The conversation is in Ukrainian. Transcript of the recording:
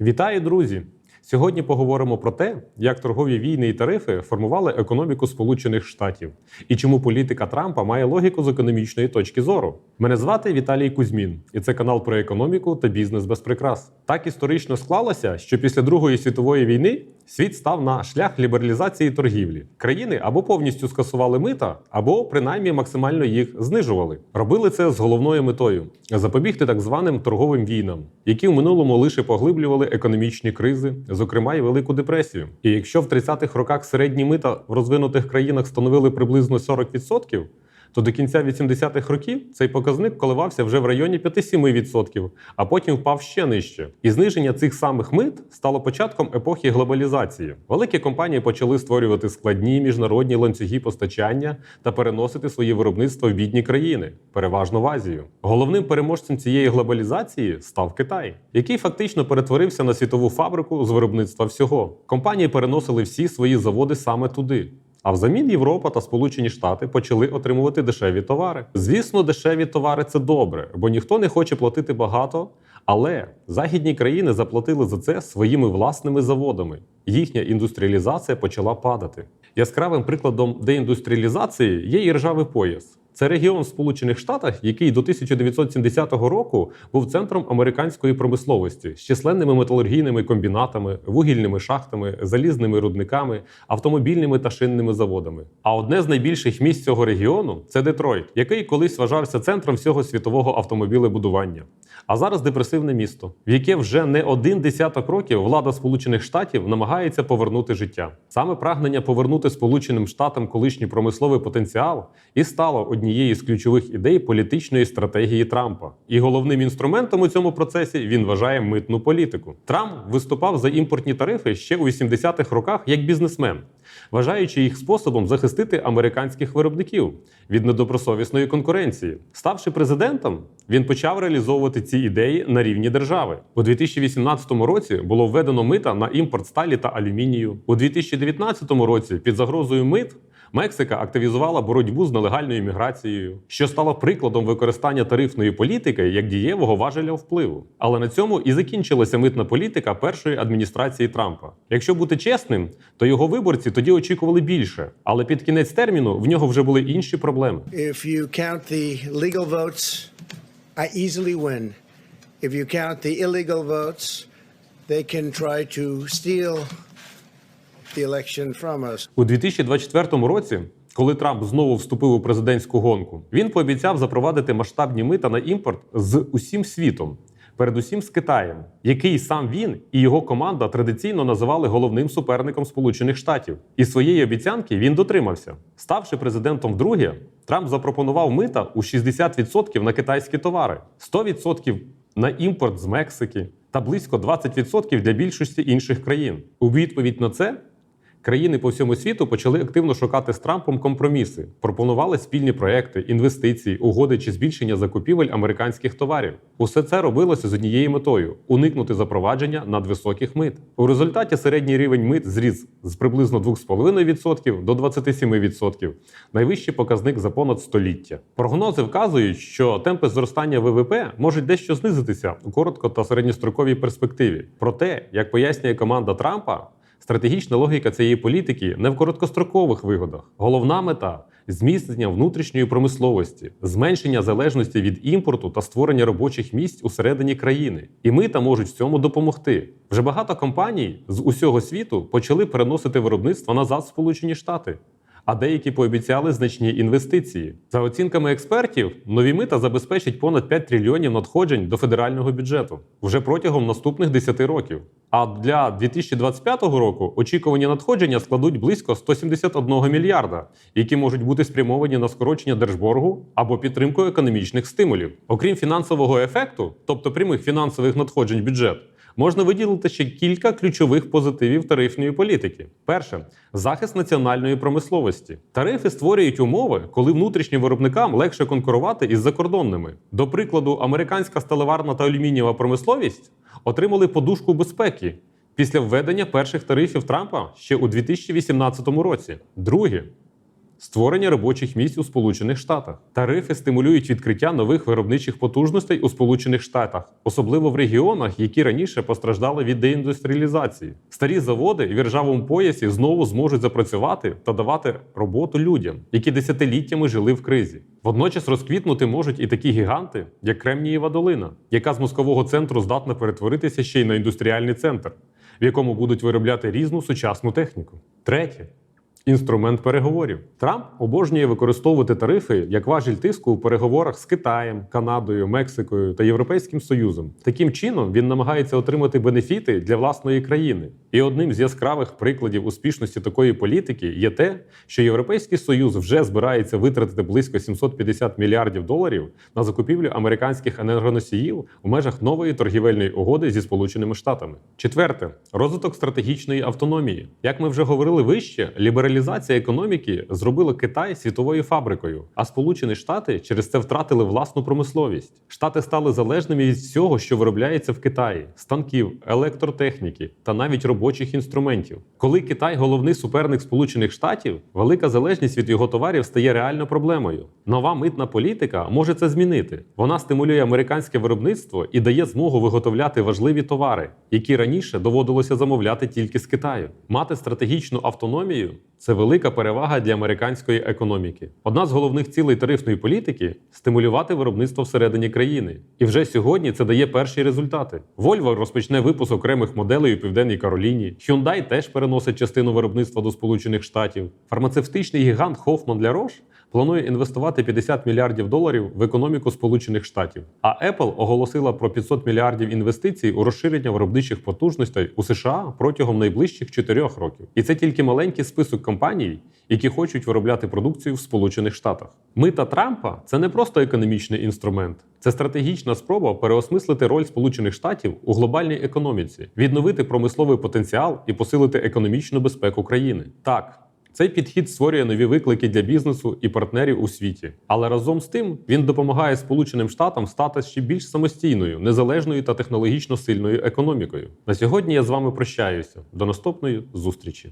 Вітаю, друзі! Сьогодні поговоримо про те, як торгові війни і тарифи формували економіку Сполучених Штатів і чому політика Трампа має логіку з економічної точки зору. Мене звати Віталій Кузьмін, і це канал про економіку та бізнес без прикрас. Так історично склалося, що після Другої світової війни світ став на шлях лібералізації торгівлі. Країни або повністю скасували мита, або принаймні максимально їх знижували. Робили це з головною метою запобігти так званим торговим війнам, які в минулому лише поглиблювали економічні кризи, зокрема і Велику депресію. І якщо в 30-х роках середні мита в розвинутих країнах становили приблизно 40%, то до кінця 80-х років цей показник коливався вже в районі 5-7%, а потім впав ще нижче. І зниження цих самих мит стало початком епохи глобалізації. Великі компанії почали створювати складні міжнародні ланцюги постачання та переносити свої виробництва в бідні країни, переважно в Азію. Головним переможцем цієї глобалізації став Китай, який фактично перетворився на світову фабрику з виробництва всього. Компанії переносили всі свої заводи саме туди. А взамін Європа та Сполучені Штати почали отримувати дешеві товари. Звісно, дешеві товари це добре, бо ніхто не хоче платити багато. Але західні країни заплатили за це своїми власними заводами. Їхня індустріалізація почала падати. Яскравим прикладом деіндустріалізації є і ржавий пояс. Це регіон в Сполучених Штатах, який до 1970 року був центром американської промисловості з численними металургійними комбінатами, вугільними шахтами, залізними рудниками, автомобільними та шинними заводами. А одне з найбільших місць цього регіону це Детройт, який колись вважався центром всього світового автомобілебудування. А зараз депресивне місто, в яке вже не один десяток років влада Сполучених Штатів намагається повернути життя. Саме прагнення повернути Сполученим Штатам колишній промисловий потенціал і стало однією з ключових ідей політичної стратегії Трампа. І головним інструментом у цьому процесі він вважає митну політику. Трамп виступав за імпортні тарифи ще у 80-х роках як бізнесмен, вважаючи їх способом захистити американських виробників від недобросовісної конкуренції. Ставши президентом, він почав реалізовувати ці ідеї на рівні держави. У 2018 році було введено мита на імпорт сталі та алюмінію. У 2019 році під загрозою мит Мексика активізувала боротьбу з нелегальною міграцією, що стало прикладом використання тарифної політики як дієвого важеля впливу. Але на цьому і закінчилася митна політика першої адміністрації Трампа. Якщо бути чесним, то його виборці тоді очікували більше, але під кінець терміну в нього вже були інші проблеми. If you count the legal votes, I easily win. If you count the illegal votes, they can try to steal У 2024 році, коли Трамп знову вступив у президентську гонку, він пообіцяв запровадити масштабні мита на імпорт з усім світом. Передусім з Китаєм, який сам він і його команда традиційно називали головним суперником Сполучених Штатів, і своєї обіцянки він дотримався. Ставши президентом вдруге, Трамп запропонував мита у 60% на китайські товари, 100% на імпорт з Мексики та близько 20% для більшості інших країн. У відповідь на це Країни по всьому світу почали активно шукати з Трампом компроміси, пропонували спільні проекти, інвестиції, угоди чи збільшення закупівель американських товарів. Усе це робилося з однією метою уникнути запровадження надвисоких мит. У результаті середній рівень мит зріс з приблизно 2,5% до 27%, найвищий показник за понад століття. Прогнози вказують, що темпи зростання ВВП можуть дещо знизитися у коротко та середньостроковій перспективі. Проте, як пояснює команда Трампа. Стратегічна логіка цієї політики не в короткострокових вигодах. Головна мета зміцнення внутрішньої промисловості, зменшення залежності від імпорту та створення робочих місць усередині країни. І мита можуть в цьому допомогти. Вже багато компаній з усього світу почали переносити виробництво назад в Сполучені Штати. А деякі пообіцяли значні інвестиції. За оцінками експертів, нові мита забезпечать понад 5 трильйонів надходжень до федерального бюджету вже протягом наступних 10 років. А для 2025 року очікувані надходження складуть близько 171 мільярда, які можуть бути спрямовані на скорочення держборгу або підтримку економічних стимулів. Окрім фінансового ефекту, тобто прямих фінансових надходжень в бюджет. Можна виділити ще кілька ключових позитивів тарифної політики. Перше захист національної промисловості. Тарифи створюють умови, коли внутрішнім виробникам легше конкурувати із закордонними. До прикладу, американська сталеварна та алюмінієва промисловість отримали подушку безпеки після введення перших тарифів Трампа ще у 2018 році. Друге створення робочих місць у Сполучених Штатах. Тарифи стимулюють відкриття нових виробничих потужностей у Сполучених Штатах, особливо в регіонах, які раніше постраждали від деіндустріалізації. Старі заводи в іржавому поясі знову зможуть запрацювати та давати роботу людям, які десятиліттями жили в кризі. Водночас розквітнути можуть і такі гіганти, як Кремнієва долина, яка з мозкового центру здатна перетворитися ще й на індустріальний центр, в якому будуть виробляти різну сучасну техніку. Третє. Інструмент переговорів. Трамп обожнює використовувати тарифи як важіль тиску у переговорах з Китаєм, Канадою, Мексикою та Європейським Союзом. Таким чином він намагається отримати бенефіти для власної країни. І одним з яскравих прикладів успішності такої політики є те, що Європейський Союз вже збирається витратити близько 750 мільярдів доларів на закупівлю американських енергоносіїв у межах нової торгівельної угоди зі Сполученими Штатами. Четверте розвиток стратегічної автономії. Як ми вже говорили вище, лібералізація економіки зробила Китай світовою фабрикою, а Сполучені Штати через це втратили власну промисловість. Штати стали залежними від всього, що виробляється в Китаї: станків, електротехніки та навіть робочих інструментів. Коли Китай головний суперник Сполучених Штатів, велика залежність від його товарів стає реально проблемою. Нова митна політика може це змінити. Вона стимулює американське виробництво і дає змогу виготовляти важливі товари, які раніше доводилося замовляти тільки з Китаю. Мати стратегічну автономію це велика перевага для американської економіки. Одна з головних цілей тарифної політики стимулювати виробництво всередині країни. І вже сьогодні це дає перші результати. Volvo розпочне випуск окремих моделей у південній Кароліні. Hyundai теж переносить частину виробництва до Сполучених Штатів. Фармацевтичний гігант Hoffman для Roche планує інвестувати 50 мільярдів доларів в економіку Сполучених Штатів. А Apple оголосила про 500 мільярдів інвестицій у розширення виробничих потужностей у США протягом найближчих 4 років. І це тільки маленький список компаній, які хочуть виробляти продукцію в Сполучених Штатах. Мита Трампа це не просто економічний інструмент, це стратегічна спроба переосмислити роль Сполучених Штатів у глобальній економіці, відновити промисловий потенціал і посилити економічну безпеку країни. Так. Цей підхід створює нові виклики для бізнесу і партнерів у світі, але разом з тим він допомагає Сполученим Штатам стати ще більш самостійною, незалежною та технологічно сильною економікою. На сьогодні я з вами прощаюся. До наступної зустрічі.